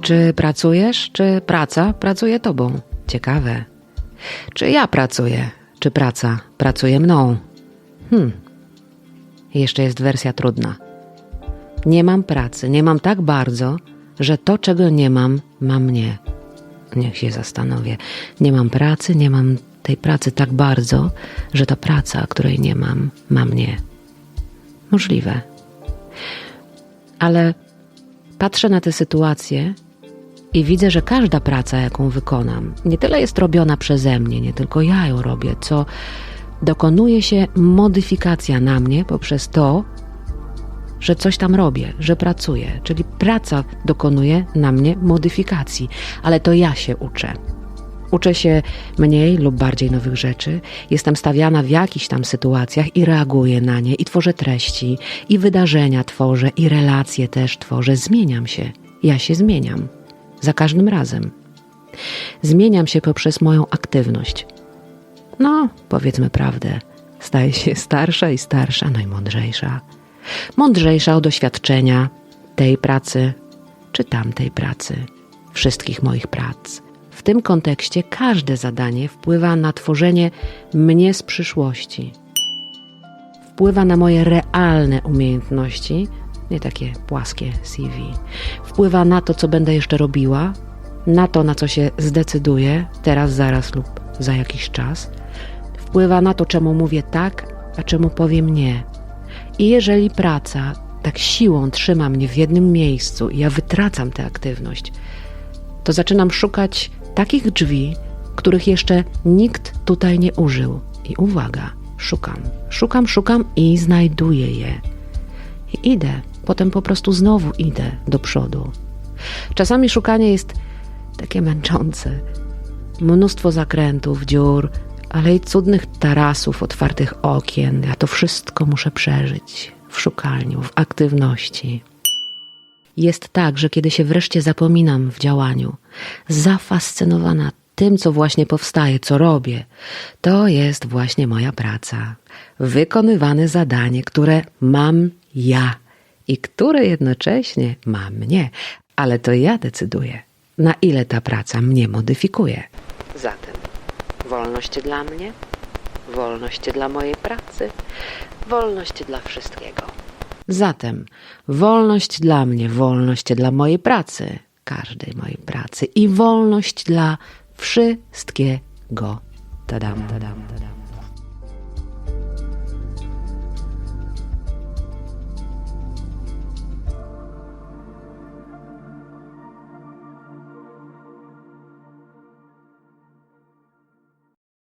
Czy pracujesz, czy praca pracuje tobą? Ciekawe. Czy ja pracuję, czy praca pracuje mną? Hmm. Jeszcze jest wersja trudna. Nie mam pracy, nie mam tak bardzo, że to, czego nie mam, ma mnie. Niech się zastanowię. Nie mam pracy, nie mam tej pracy tak bardzo, że ta praca, której nie mam, ma mnie. Możliwe. Ale patrzę na tę sytuację i widzę, że każda praca, jaką wykonam, nie tyle jest robiona przeze mnie, nie tylko ja ją robię, co dokonuje się modyfikacja na mnie poprzez to, że coś tam robię, że pracuję. Czyli praca dokonuje na mnie modyfikacji, ale to ja się uczę. Uczę się mniej lub bardziej nowych rzeczy, jestem stawiana w jakichś tam sytuacjach i reaguję na nie, i tworzę treści, i wydarzenia tworzę, i relacje też tworzę. Zmieniam się. Ja się zmieniam. Za każdym razem. Zmieniam się poprzez moją aktywność. No, powiedzmy prawdę, staję się starsza i starsza, no i mądrzejsza. Mądrzejsza o doświadczenia tej pracy czy tamtej pracy, wszystkich moich prac. W tym kontekście każde zadanie wpływa na tworzenie mnie z przyszłości. Wpływa na moje realne umiejętności, nie takie płaskie CV. Wpływa na to, co będę jeszcze robiła, na to, na co się zdecyduję teraz, zaraz lub za jakiś czas. Wpływa na to, czemu mówię tak, a czemu powiem nie. I jeżeli praca tak siłą trzyma mnie w jednym miejscu i ja wytracam tę aktywność, to zaczynam szukać takich drzwi, których jeszcze nikt tutaj nie użył. I uwaga, szukam, szukam, szukam i znajduję je. I idę, potem po prostu znowu idę do przodu. Czasami szukanie jest takie męczące. Mnóstwo zakrętów, dziur, ale i cudnych tarasów, otwartych okien. Ja to wszystko muszę przeżyć w szukaniu, w aktywności. Jest tak, że kiedy się wreszcie zapominam w działaniu, zafascynowana tym, co właśnie powstaje, co robię, to jest właśnie moja praca. Wykonywane zadanie, które mam ja i które jednocześnie ma mnie, ale to ja decyduję, na ile ta praca mnie modyfikuje. Zatem wolność dla mnie, wolność dla mojej pracy, wolność dla wszystkiego. Zatem wolność dla mnie, wolność dla mojej pracy, każdej mojej pracy i wolność dla wszystkiego. Tadam, tadam, tadam.